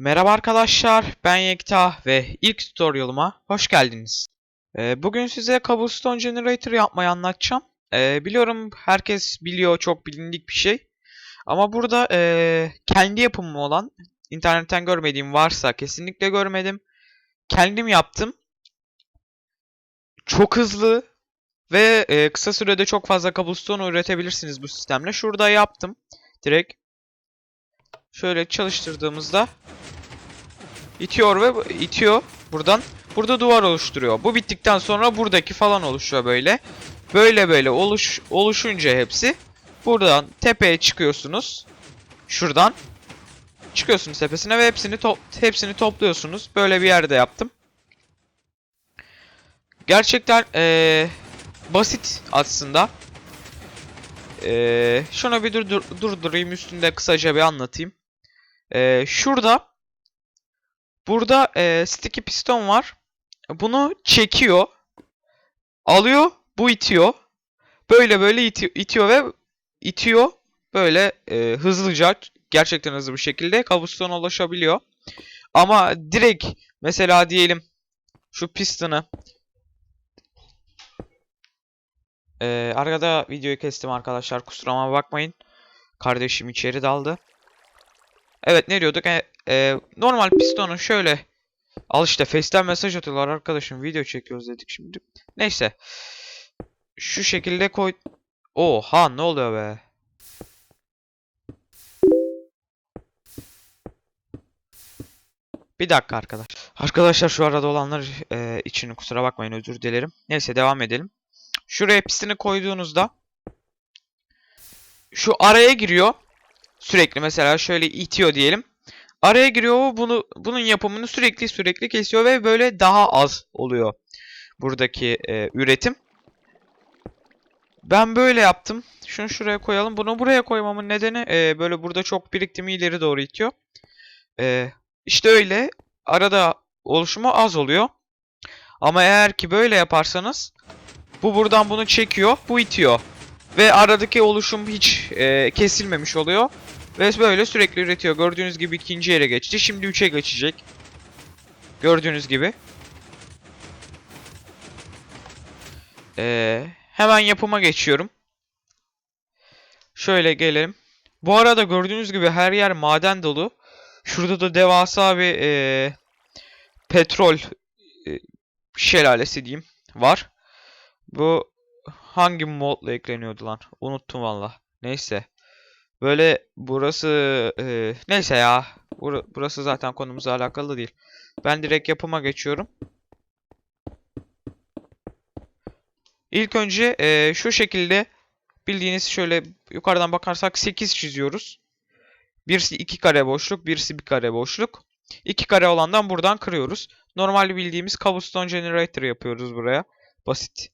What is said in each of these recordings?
Merhaba arkadaşlar, ben Yekta ve ilk tutorial'ıma hoş geldiniz. Ee, bugün size Cobblestone Generator yapmayı anlatacağım. Ee, biliyorum herkes biliyor, çok bilindik bir şey. Ama burada ee, kendi yapımım olan, internetten görmediğim varsa kesinlikle görmedim. Kendim yaptım. Çok hızlı ve kısa sürede çok fazla cobblestone üretebilirsiniz bu sistemle. Şurada yaptım. Direkt şöyle çalıştırdığımızda itiyor ve itiyor buradan. Burada duvar oluşturuyor. Bu bittikten sonra buradaki falan oluşuyor böyle. Böyle böyle oluş oluşunca hepsi buradan tepeye çıkıyorsunuz. Şuradan çıkıyorsunuz tepesine ve hepsini to hepsini topluyorsunuz. Böyle bir yerde yaptım. Gerçekten ee, basit aslında. Ee, şunu bir dur, dur, durdurayım üstünde kısaca bir anlatayım. Ee, şurada burada e, sticky piston var. Bunu çekiyor. Alıyor. Bu itiyor. Böyle böyle iti- itiyor ve itiyor. Böyle e, hızlıca gerçekten hızlı bir şekilde kabustone'a ulaşabiliyor. Ama direkt mesela diyelim şu pistonu Ee, arkada videoyu kestim arkadaşlar. Kusuruma bakmayın. Kardeşim içeri daldı. Evet ne diyorduk? E, e, normal pistonu şöyle al işte Face'ten mesaj atıyorlar arkadaşım. Video çekiyoruz dedik şimdi. Neyse. Şu şekilde koy. Oha ne oluyor be? Bir dakika arkadaş. Arkadaşlar şu arada olanlar e, için kusura bakmayın özür dilerim. Neyse devam edelim. Şuraya pistini koyduğunuzda şu araya giriyor. Sürekli mesela şöyle itiyor diyelim. Araya giriyor bunu bunun yapımını sürekli sürekli kesiyor ve böyle daha az oluyor buradaki e, üretim. Ben böyle yaptım. Şunu şuraya koyalım. Bunu buraya koymamın nedeni e, böyle burada çok biriktiğimi ileri doğru itiyor. E, işte öyle arada oluşumu az oluyor. Ama eğer ki böyle yaparsanız bu buradan bunu çekiyor, bu itiyor. Ve aradaki oluşum hiç e, kesilmemiş oluyor. Ve böyle sürekli üretiyor. Gördüğünüz gibi ikinci yere geçti. Şimdi 3'e geçecek. Gördüğünüz gibi. Ee, hemen yapıma geçiyorum. Şöyle gelelim. Bu arada gördüğünüz gibi her yer maden dolu. Şurada da devasa bir e, petrol e, şelalesi diyeyim var. Bu hangi modla ekleniyordu lan? Unuttum valla. Neyse. Böyle burası e, neyse ya. Bur burası zaten konumuzla alakalı değil. Ben direkt yapıma geçiyorum. İlk önce e, şu şekilde bildiğiniz şöyle yukarıdan bakarsak 8 çiziyoruz. Birisi 2 kare boşluk, birisi 1 kare boşluk. 2 kare olandan buradan kırıyoruz. Normal bildiğimiz cobblestone generator yapıyoruz buraya. Basit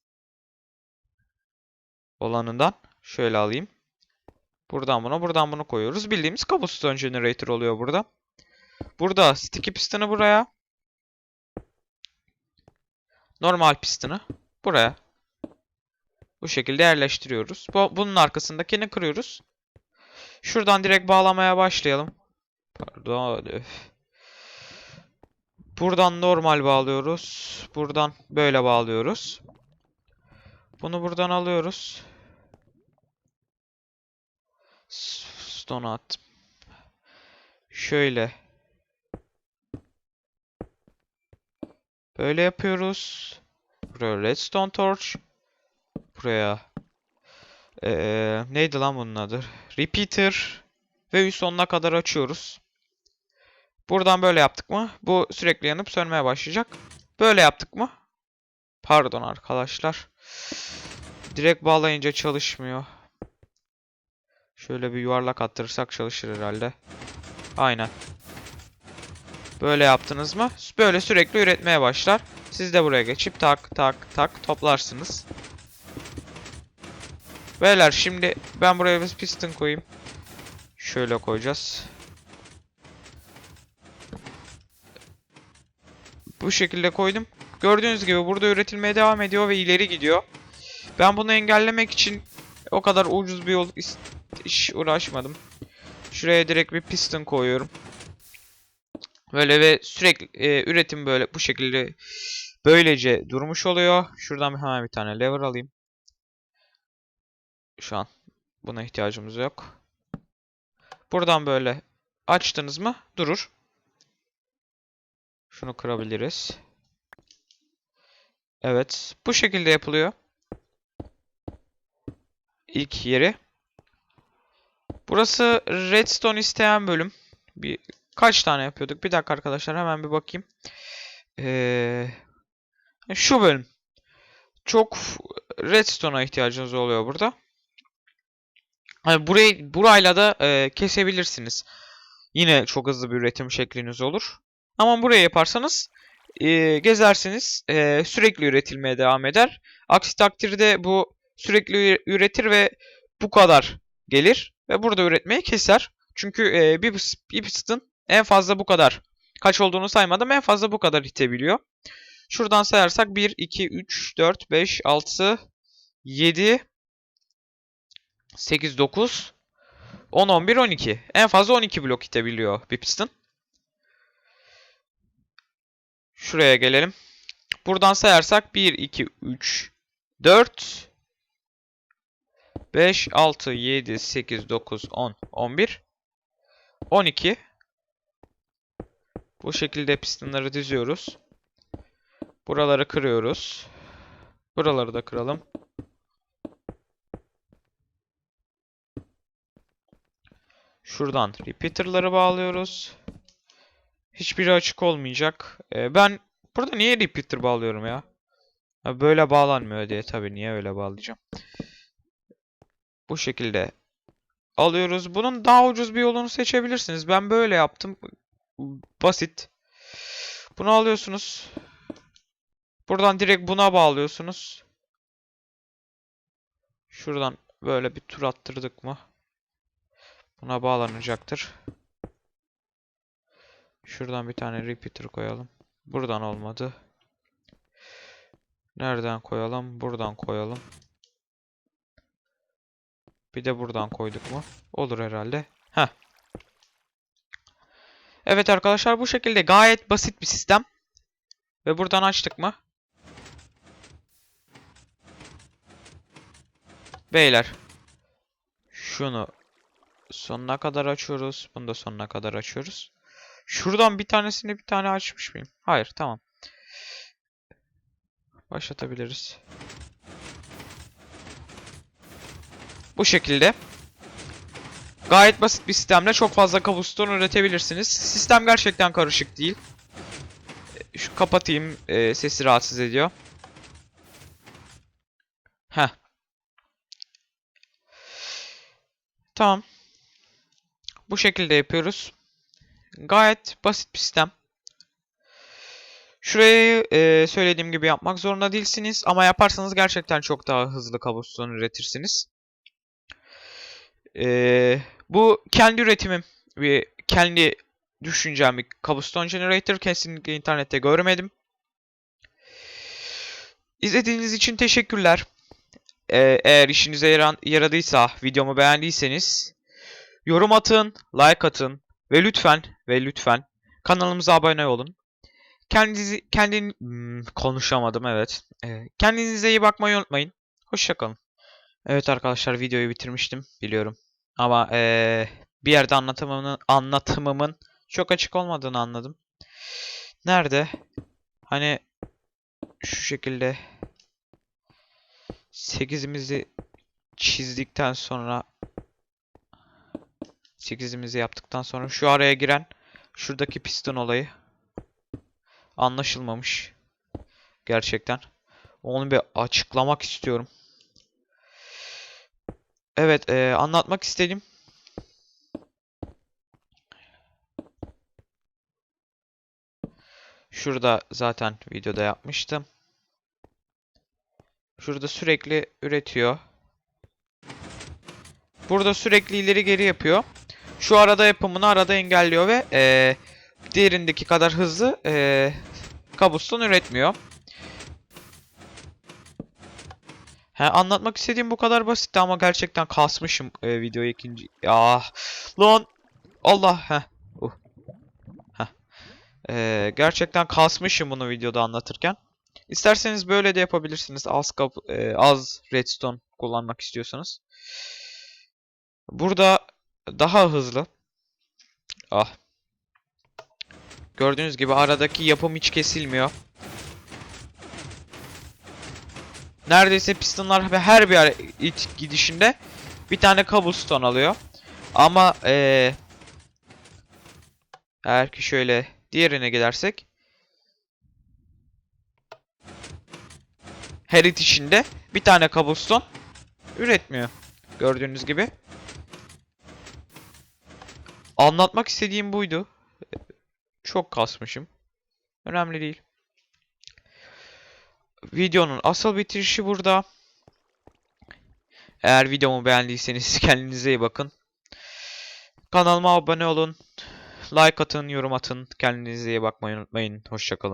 olanından şöyle alayım. Buradan buna, buradan bunu koyuyoruz. Bildiğimiz cobblestone generator oluyor burada. Burada sticky piston'ı buraya. Normal piston'ı buraya. Bu şekilde yerleştiriyoruz. Bu, bunun arkasındakini kırıyoruz. Şuradan direkt bağlamaya başlayalım. Pardon. öf. Buradan normal bağlıyoruz. Buradan böyle bağlıyoruz. Bunu buradan alıyoruz. Stone at. Şöyle. Böyle yapıyoruz. Buraya redstone torch. Buraya. Ee, neydi lan bunun adı? Repeater. Ve üst sonuna kadar açıyoruz. Buradan böyle yaptık mı? Bu sürekli yanıp sönmeye başlayacak. Böyle yaptık mı? Pardon arkadaşlar. Direkt bağlayınca çalışmıyor. Şöyle bir yuvarlak attırırsak çalışır herhalde. Aynen. Böyle yaptınız mı? Böyle sürekli üretmeye başlar. Siz de buraya geçip tak tak tak toplarsınız. Beyler şimdi ben buraya bir piston koyayım. Şöyle koyacağız. Bu şekilde koydum. Gördüğünüz gibi burada üretilmeye devam ediyor ve ileri gidiyor. Ben bunu engellemek için o kadar ucuz bir yol hiç uğraşmadım. Şuraya direkt bir piston koyuyorum. Böyle ve sürekli e, üretim böyle bu şekilde böylece durmuş oluyor. Şuradan hemen bir tane lever alayım. Şu an buna ihtiyacımız yok. Buradan böyle açtınız mı durur. Şunu kırabiliriz. Evet. Bu şekilde yapılıyor. İlk yeri. Burası redstone isteyen bölüm. Bir kaç tane yapıyorduk? Bir dakika arkadaşlar hemen bir bakayım. Ee, şu bölüm. Çok redstone'a ihtiyacınız oluyor burada. Hani burayı burayla da e, kesebilirsiniz. Yine çok hızlı bir üretim şekliniz olur. Ama buraya yaparsanız e, gezersiniz. e, sürekli üretilmeye devam eder. Aksi takdirde bu sürekli üretir ve bu kadar gelir. Ve burada üretmeyi keser. Çünkü e, bir, bir piston en fazla bu kadar. Kaç olduğunu saymadım. En fazla bu kadar itebiliyor. Şuradan sayarsak 1, 2, 3, 4, 5, 6, 7, 8, 9, 10, 11, 12. En fazla 12 blok itebiliyor bir piston. Şuraya gelelim. Buradan sayarsak 1, 2, 3, 4, 5, 6, 7, 8, 9, 10, 11, 12. Bu şekilde pistonları diziyoruz. Buraları kırıyoruz. Buraları da kıralım. Şuradan repeater'ları bağlıyoruz. Hiçbiri açık olmayacak. Ee, ben burada niye repeater bağlıyorum ya? Böyle bağlanmıyor diye tabii niye öyle bağlayacağım. Bu şekilde alıyoruz. Bunun daha ucuz bir yolunu seçebilirsiniz. Ben böyle yaptım. Basit. Bunu alıyorsunuz. Buradan direkt buna bağlıyorsunuz. Şuradan böyle bir tur attırdık mı? Buna bağlanacaktır. Şuradan bir tane repeater koyalım. Buradan olmadı. Nereden koyalım? Buradan koyalım. Bir de buradan koyduk mu? Olur herhalde. Heh. Evet arkadaşlar bu şekilde gayet basit bir sistem. Ve buradan açtık mı? Beyler. Şunu sonuna kadar açıyoruz. Bunu da sonuna kadar açıyoruz. Şuradan bir tanesini bir tane açmış mıyım? Hayır tamam. Başlatabiliriz. Bu şekilde. Gayet basit bir sistemle çok fazla kabuston üretebilirsiniz. Sistem gerçekten karışık değil. E, Şu kapatayım. e, sesi rahatsız ediyor. Heh. Tamam. Bu şekilde yapıyoruz. Gayet basit bir sistem. Şurayı e, söylediğim gibi yapmak zorunda değilsiniz. Ama yaparsanız gerçekten çok daha hızlı kabuston üretirsiniz. E, bu kendi üretimim ve kendi düşüncem bir kabuston generator. Kesinlikle internette görmedim. İzlediğiniz için teşekkürler. E, eğer işinize yaran, yaradıysa, videomu beğendiyseniz yorum atın, like atın ve lütfen ve lütfen kanalımıza abone olun. Kendinizi kendin Hmm, konuşamadım evet. Ee, kendinize iyi bakmayı unutmayın. Hoşçakalın. Evet arkadaşlar videoyu bitirmiştim biliyorum. Ama ee, bir yerde anlatımımın anlatımımın çok açık olmadığını anladım. Nerede? Hani şu şekilde 8'imizi çizdikten sonra 8'imizi yaptıktan sonra şu araya giren şuradaki piston olayı anlaşılmamış. Gerçekten. Onu bir açıklamak istiyorum. Evet, eee, anlatmak istedim. Şurada zaten videoda yapmıştım. Şurada sürekli üretiyor. Burada sürekli ileri geri yapıyor. Şu arada yapımını arada engelliyor ve eee diğerindeki kadar hızlı eee kabuston üretmiyor. He, anlatmak istediğim bu kadar basitti ama gerçekten kasmışım e, videoyu ikinci. Ah lan Allah heh. Uh. Ee, gerçekten kasmışım bunu videoda anlatırken. İsterseniz böyle de yapabilirsiniz. Az kap e, az redstone kullanmak istiyorsanız. Burada daha hızlı. Ah. Gördüğünüz gibi aradaki yapım hiç kesilmiyor. Neredeyse pistonlar ve her bir it gidişinde bir tane cobblestone alıyor. Ama eee eğer ki şöyle diğerine gidersek her itişinde bir tane cobblestone üretmiyor. Gördüğünüz gibi. Anlatmak istediğim buydu. Çok kasmışım. Önemli değil. Videonun asıl bitirişi burada. Eğer videomu beğendiyseniz kendinize iyi bakın. Kanalıma abone olun. Like atın, yorum atın. Kendinize iyi bakmayı unutmayın. Hoşçakalın.